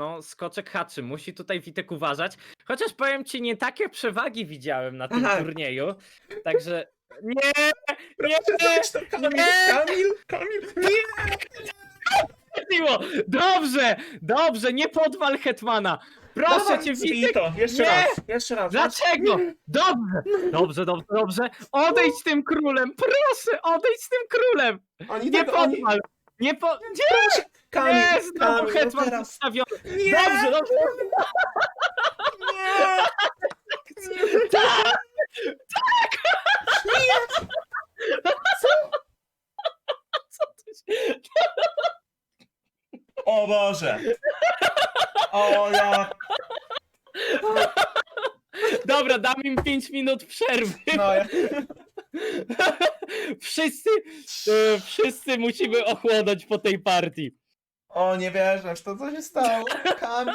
no, skoczek haczy. Musi tutaj Witek uważać. Chociaż powiem ci, nie takie przewagi widziałem na tym Aha. turnieju. Także. Nie! Nie! Tam, Kamil, Nie! Kamil, Kamil. Miło! Dobrze! Dobrze, nie podwal Hetmana! Proszę Dawaj, cię, Witek! Jeszcze Nie! raz, jeszcze raz. Dlaczego? Dobrze! Dobrze, dobrze, dobrze! Odejdź z tym królem! Proszę, odejdź z tym królem! Oni Nie tak, oni... podwal! Nie po... Nie! Proszę, Kamil, Nie! Znowu Kamil, no Hetman teraz. postawiony! Nie, Dobrze, dobrze! nie. Tak! Co ty się... O Boże. O ja. Dobra, dam im 5 minut przerwy. No, ja... Wszyscy, e, wszyscy musimy ochłonąć po tej partii. O, nie wierzę, to co się stało. Kamil.